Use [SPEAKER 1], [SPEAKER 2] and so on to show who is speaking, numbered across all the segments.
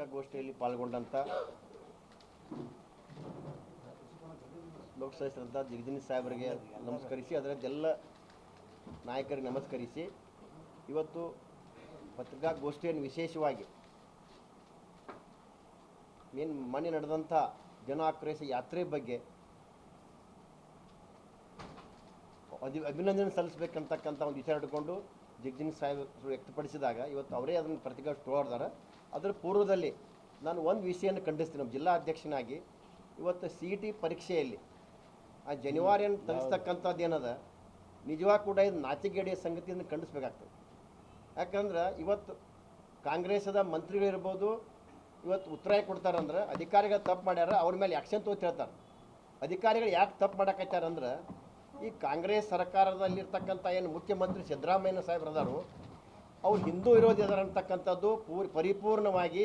[SPEAKER 1] ಪತ್ರಿಕಾಗೋಷ್ಠಿಯಲ್ಲಿ ಪಾಲ್ಗೊಂಡಂಥ ಲೋಕಸಭೆ ಜಗದೀಶ್ ಸಾಹೇಬರಿಗೆ ನಮಸ್ಕರಿಸಿ ಅದರದ್ದೆಲ್ಲ ನಾಯಕರಿಗೆ ನಮಸ್ಕರಿಸಿ, ಇವತ್ತು ಪತ್ರಿಕಾಗೋಷ್ಠಿಯನ್ನು ವಿಶೇಷವಾಗಿ ಏನು ಮೊನ್ನೆ ನಡೆದಂಥ ಜನ ಆಕ್ರೋಶ ಯಾತ್ರೆ ಬಗ್ಗೆ ಅಧಿ ಅಭಿನಂದನೆ ಸಲ್ಲಿಸಬೇಕಂತಕ್ಕಂಥ ಒಂದು ವಿಚಾರ ಇಟ್ಕೊಂಡು ಜಗಜೀನ್ ಸಾಹೇಬ್ ವ್ಯಕ್ತಪಡಿಸಿದಾಗ ಇವತ್ತು ಅವರೇ ಅದನ್ನು ಪ್ರತಿಕ್ರಿಯೆ ಹೊಡೆದಾರೆ ಅದರ ಪೂರ್ವದಲ್ಲಿ ನಾನು ಒಂದು ವಿಷಯನ ಖಂಡಿಸ್ತೀನಿ. ನಮ್ಮ ಜಿಲ್ಲಾ ಅಧ್ಯಕ್ಷನಾಗಿ ಇವತ್ತು ಸಿ ಇ ಟಿ ಪರೀಕ್ಷೆಯಲ್ಲಿ ಆ ಜನಿವಾರಿಯನ್ನು ತರಿಸ್ತಕ್ಕಂಥದ್ದು ಏನದ? ನಿಜವಾಗ ಕೂಡ ಇದು ನಾಚಿಕೆಗೆಡೆಯ ಸಂಗತಿಯನ್ನು ಖಂಡಿಸ್ಬೇಕಾಗ್ತದೆ. ಯಾಕಂದ್ರೆ ಇವತ್ತು ಕಾಂಗ್ರೆಸ್ಸದ ಮಂತ್ರಿಗಳಿರ್ಬೋದು ಇವತ್ತು ಉತ್ತರ ಕೊಡ್ತಾರಂದ್ರೆ ಅಧಿಕಾರಿಗಳು ತಪ್ಪು ಮಾಡ್ಯಾರ ಅವ್ರ ಮೇಲೆ ಆ್ಯಕ್ಷನ್ ಹೇಳ್ತಾರೆ. ಅಧಿಕಾರಿಗಳು ಯಾಕೆ ತಪ್ಪು ಮಾಡಕತ್ತಾರಂದ್ರೆ ಈ ಕಾಂಗ್ರೆಸ್ ಸರ್ಕಾರದಲ್ಲಿರ್ತಕ್ಕಂಥ ಏನು ಮುಖ್ಯಮಂತ್ರಿ ಸಿದ್ದರಾಮಯ್ಯ ಸಾಹೇಬ್ರದಾರು ಅವ್ರು ಹಿಂದೂ ವಿರೋಧಿ ಅದರ ಅಂತಕ್ಕಂಥದ್ದು ಪೂರ್ ಪರಿಪೂರ್ಣವಾಗಿ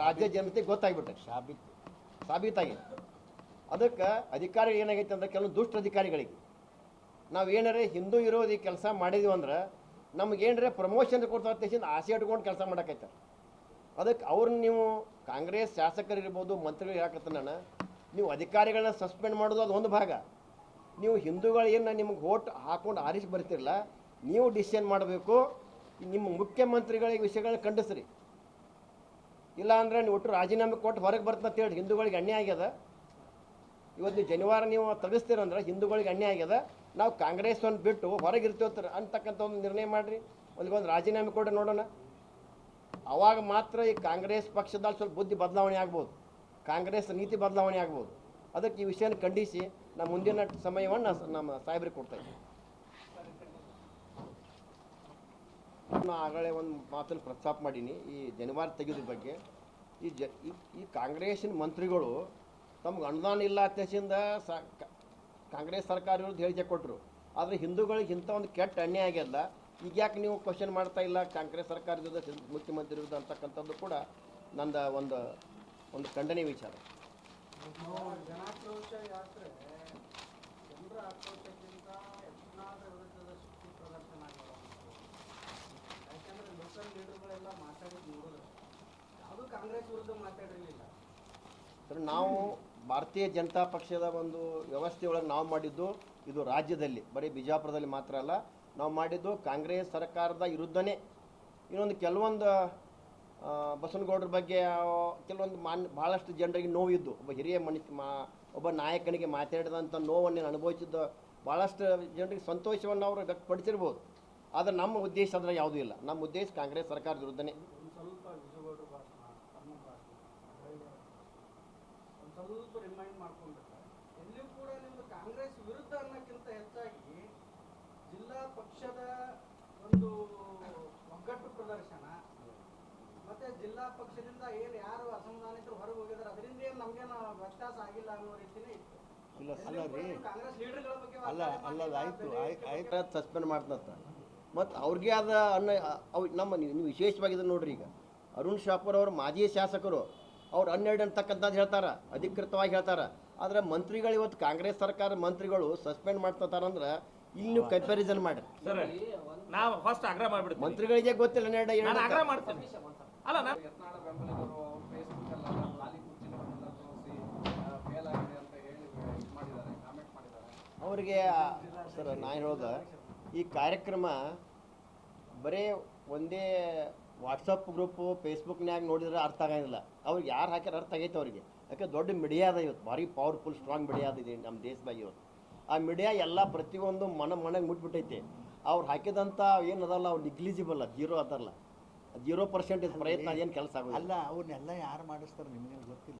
[SPEAKER 1] ರಾಜ್ಯ ಜನತೆಗೆ ಗೊತ್ತಾಗ್ಬಿಟ್ಟೆ. ಸಾಬೀತು ಸಾಬೀತಾಗಿದೆ ಅದಕ್ಕೆ ಅಧಿಕಾರಿಗಳು ಏನಾಗೈತೆ ಅಂದ್ರೆ ಕೆಲವು ದುಷ್ಟ ಅಧಿಕಾರಿಗಳಿಗೆ. ನಾವು ಏನಾರೇ ಹಿಂದೂ ವಿರೋಧಿ ಕೆಲಸ ಮಾಡಿದ್ವಿ ಅಂದ್ರೆ ನಮ್ಗೆ ಏನರೇ ಪ್ರಮೋಷನ್ ಕೊಡ್ತಾರೆ ಆಸೆ ಇಟ್ಕೊಂಡು ಕೆಲಸ ಮಾಡಕೈತ ಅದಕ್ಕೆ ಅವ್ರನ್ನ ನೀವು ಕಾಂಗ್ರೆಸ್ ಶಾಸಕರಿರ್ಬೋದು, ಮಂತ್ರಿಗಳು ಹೇಳಕತ್ತ ನಾನು, ನೀವು ಅಧಿಕಾರಿಗಳನ್ನ ಸಸ್ಪೆಂಡ್ ಮಾಡೋದು ಅದು ಒಂದು ಭಾಗ. ನೀವು ಹಿಂದೂಗಳು ಏನು ನಿಮ್ಗೆ ಓಟ್ ಹಾಕೊಂಡು ಆರಿಸಿ ಬರ್ತಿರಲ್ಲ ನೀವು ಡಿಸಿಷನ್ ಮಾಡಬೇಕು ನಿಮ್ಮ ಮುಖ್ಯಮಂತ್ರಿಗಳಿಗೆ ವಿಷಯಗಳನ್ನ ಖಂಡಿಸ್ರಿ. ಇಲ್ಲ ಅಂದ್ರೆ ನೀವು ಒಟ್ಟು ರಾಜೀನಾಮೆ ಕೊಟ್ಟು ಹೊರಗೆ ಬರ್ತಂತ ಹೇಳಿ ಹಿಂದೂಗಳಿಗೆ ಅನ್ಯಾಯ ಆಗ್ಯದ. ಇವತ್ತು ನೀವು ಜನಿವಾರ ನೀವು ತಗಿಸ್ತೀರಂದ್ರೆ ಹಿಂದೂಗಳಿಗೆ ಅನ್ಯಾಯ ಆಗ್ಯದ. ನಾವು ಕಾಂಗ್ರೆಸ್ ಒಂದು ಬಿಟ್ಟು ಹೊರಗೆ ಇರ್ತೀವಿ ಅಂತಕ್ಕಂಥ ಒಂದು ನಿರ್ಣಯ ಮಾಡಿರಿ. ಒಂದು ರಾಜೀನಾಮೆ ಕೊಡ್ರಿ ನೋಡೋಣ. ಅವಾಗ ಮಾತ್ರ ಈ ಕಾಂಗ್ರೆಸ್ ಪಕ್ಷದಲ್ಲಿ ಸ್ವಲ್ಪ ಬುದ್ಧಿ ಬದಲಾವಣೆ ಆಗ್ಬೋದು. ಕಾಂಗ್ರೆಸ್ ನೀತಿ ಬದಲಾವಣೆ ಆಗ್ಬೋದು. ಅದಕ್ಕೆ ಈ ವಿಷಯನ ಖಂಡಿಸಿ ನಮ್ಮ ಮುಂದಿನ ಸಮಯವನ್ನು ನಮ್ಮ ಸಾಹೇಬ್ರಿಗೆ ಕೊಡ್ತಾ ಇದ್ದೀವಿ ನಾನು ಆಗಲೇ ಒಂದು ಮಾತನ್ನು ಪ್ರಸ್ತಾಪ ಮಾಡೀನಿ. ಈ ಜನಿವಾರ ತೆಗೆದ್ರ ಬಗ್ಗೆ. ಈ ಜ, ಈ- ಕಾಂಗ್ರೆಸ್ಸಿನ ಮಂತ್ರಿಗಳು ತಮ್ಗೆ ಅನುದಾನ ಇಲ್ಲ ಅತ್ಯಸಿಂದ ಸ ಕಾಂಗ್ರೆಸ್ ಸರ್ಕಾರ ವಿರುದ್ಧ ಹೇಳಿಕೆ ಕೊಟ್ಟರು ಆದರೆ ಹಿಂದೂಗಳಿಗೆ ಇಂಥ ಒಂದು ಕೆಟ್ಟ ಅನ್ಯಾಯ ಆಗ್ಯದ ಈಗ ಯಾಕೆ ನೀವು ಕ್ವಶನ್ ಮಾಡ್ತಾ ಇಲ್ಲ? ಕಾಂಗ್ರೆಸ್ ಸರ್ಕಾರದ ಮುಖ್ಯಮಂತ್ರಿ ವಿರುದ್ಧ ಅಂತಕ್ಕಂಥದ್ದು ಕೂಡ ನಂದ ಒಂದು ಒಂದು ಖಂಡನೆ ವಿಚಾರ. ಸರ್, ನಾವು ಭಾರತೀಯ ಜನತಾ ಪಕ್ಷದ ಒಂದು ವ್ಯವಸ್ಥೆಯೊಳಗೆ ನಾವು ಮಾಡಿದ್ದು ಇದು ರಾಜ್ಯದಲ್ಲಿ, ಬರೀ ಬಿಜಾಪುರದಲ್ಲಿ ಮಾತ್ರ ಅಲ್ಲ, ನಾವು ಮಾಡಿದ್ದು ಕಾಂಗ್ರೆಸ್ ಸರ್ಕಾರದ ವಿರುದ್ಧನೇ. ಇನ್ನೊಂದು ಕೆಲವೊಂದು ಬಸವನಗೌಡ್ರ ಬಗ್ಗೆ ಕೆಲವೊಂದು ಮಾನ್ ಭಾಳಷ್ಟು ಜನರಿಗೆ ನೋವಿದ್ದು. ಒಬ್ಬ ಹಿರಿಯ ಮನುಷ್ಯ ಮಾ, ಒಬ್ಬ ನಾಯಕನಿಗೆ ಮಾತಾಡಿದಂಥ ನೋವನ್ನು ನಾನು ಅನುಭವಿಸಿದ್ದ ಭಾಳಷ್ಟು ಜನರಿಗೆ ಸಂತೋಷವನ್ನು ಅವರು ವ್ಯಕ್ತಪಡಿಸಿರ್ಬೋದು. ಆದರೆ ನಮ್ಮ ಉದ್ದೇಶ ಅದರ ಯಾವುದೂ ಇಲ್ಲ. ನಮ್ಮ ಉದ್ದೇಶ ಕಾಂಗ್ರೆಸ್ ಸರ್ಕಾರದ ವಿರುದ್ಧನೇ.
[SPEAKER 2] ಸ್ವಲ್ಪ ರಿಮೈಂಡ್ ಮಾಡ್ಕೊಂಡ್ರೆ ಎಲ್ಲಿಯೂ ಕೂಡ ನಿಮ್ದು ಕಾಂಗ್ರೆಸ್ ವಿರುದ್ಧ ಅನ್ನೋಕ್ಕಿಂತ ಹೆಚ್ಚಾಗಿ ಜಿಲ್ಲಾ ಪಕ್ಷದ ಒಂದು ಒಗ್ಗಟ್ಟು ಪ್ರದರ್ಶನ ಮತ್ತೆ ಜಿಲ್ಲಾ ಪಕ್ಷದಿಂದ ಏನು ಯಾರು ಅಸಮಾಧಾನಿತರು ಹೊರಗೆ ಹೋಗಿದ್ದಾರೆ ಅದರಿಂದ ಏನು ನಮ್ಗೇನು ವ್ಯತ್ಯಾಸ ಆಗಿಲ್ಲ ಅನ್ನೋ ರೀತಿನೇ ಇತ್ತು.
[SPEAKER 1] ಇಲ್ಲ
[SPEAKER 2] ಎಲ್ಲಿಯೂ
[SPEAKER 3] ರೀ. ಅಲ್ಲ ಅಲ್ಲ ಆಯ್ತು ಆಯ್ತು ಆಯ್ತು.
[SPEAKER 1] ಸಸ್ಪೆಂಡ್ ಮಾಡ್ತಂತ ಮತ್ತು ಅವ್ರಿಗೆ ಆದ ಅನ್ನ ಅವ್ ನಮ್ಮ ನೀವು ನೀವು ವಿಶೇಷವಾಗಿ ಇದನ್ನ ನೋಡ್ರಿ ಈಗ. ಅರುಣ್ ಶಾಪುರ್ ಅವರು ಮಾಜಿ ಶಾಸಕರು. ಅವ್ರು ಹನ್ನೆರಡು ಅಂತಕ್ಕಂಥದ್ದು ಹೇಳ್ತಾರೆ ಅಧಿಕೃತವಾಗಿ ಹೇಳ್ತಾರೆ. ಆದರೆ ಮಂತ್ರಿಗಳು ಇವತ್ತು ಕಾಂಗ್ರೆಸ್ ಸರ್ಕಾರ ಮಂತ್ರಿಗಳು ಸಸ್ಪೆಂಡ್ ಮಾಡ್ತಾರಂದ್ರೆ ಇಲ್ಲಿ ನೀವು ಕಂಪ್ಯಾರಿಸನ್ ಮಾಡಿ
[SPEAKER 4] ಸರ್. ನಾವು ಫಸ್ಟ್ ಆಗ್ರಹ ಮಾಡ್ಬಿಡ್ತೀವಿ
[SPEAKER 1] ಮಂತ್ರಿಗಳಿಗೆ ಗೊತ್ತಿಲ್ಲ ಹನ್ನೆರಡು
[SPEAKER 4] ನಾನು ಆಗ್ರಹ
[SPEAKER 1] ಎರಡು
[SPEAKER 4] ಅಲ್ಲ ನಾನು
[SPEAKER 1] ಅವರಿಗೆ ಸರ್ ನಾ ಹೇಳೋದು ಈ ಕಾರ್ಯಕ್ರಮ ಬರೀ ಒಂದೇ ವಾಟ್ಸಪ್ ಗ್ರೂಪು ಫೇಸ್ಬುಕ್ನಾಗ ನೋಡಿದ್ರೆ ಅರ್ಥ ಆಗಂಗಿಲ್ಲ. ಅವ್ರಿಗೆ ಯಾರು ಹಾಕ್ಯಾರ ಅರ್ಥ ಆಗೈತೆ ಅವರಿಗೆ. ಯಾಕೆ ದೊಡ್ಡ ಮೀಡಿಯಾ ಅದ ಇವತ್ತು. ಭಾರಿ ಪವರ್ಫುಲ್ ಸ್ಟ್ರಾಂಗ್ ಮೀಡಿಯಾ ಅದ ಇದೆ ನಮ್ಮ ದೇಶದಾಗ ಇವತ್ತು. ಆ ಮೀಡಿಯಾ ಎಲ್ಲ ಪ್ರತಿಯೊಂದು ಮನ ಮನೆಗೆ ಮುಟ್ಬಿಟ್ಟೈತೆ. ಅವ್ರು ಹಾಕಿದಂಥ ಏನದಲ್ಲ ಅವ್ರು ನಿಗ್ಲಿಜಿಬಲ್ ಜೀರೋ ಅದಲ್ಲ ಜೀರೋ ಪರ್ಸೆಂಟೇಜ್ ಪ್ರಯತ್ನ ಏನು ಕೆಲಸ ಆಗೋದಿಲ್ಲ.
[SPEAKER 3] ಅಲ್ಲ ಅವನ್ನೆಲ್ಲ ಯಾರು ಮಾಡಿಸ್ತಾರೆ ನಿಮಗೆ ಗೊತ್ತಿಲ್ಲ.